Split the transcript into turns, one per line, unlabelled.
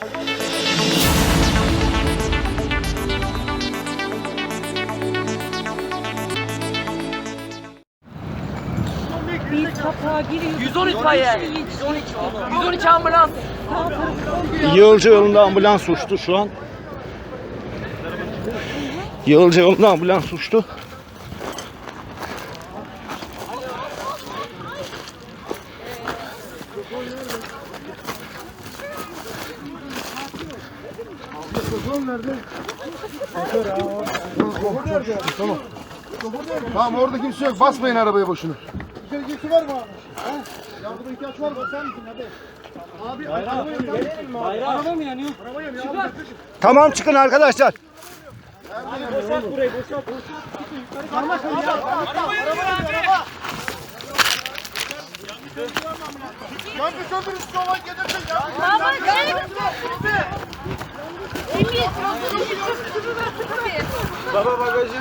Bir kapağa giriyor.
110 itfaiye. 112 ambulans.
Yığılca yolunda ambulans uçtu şu an. Yığılca yolunda ambulans uçtu.
Tamam orada kimse yok. Basmayın arabaya boşuna.
Tamam çıkın arkadaşlar.
Yangın söndürün şu olan getirsin. Yangın
Ama şey... Emniyet, emniyet, emniyet,
Baba bagajı.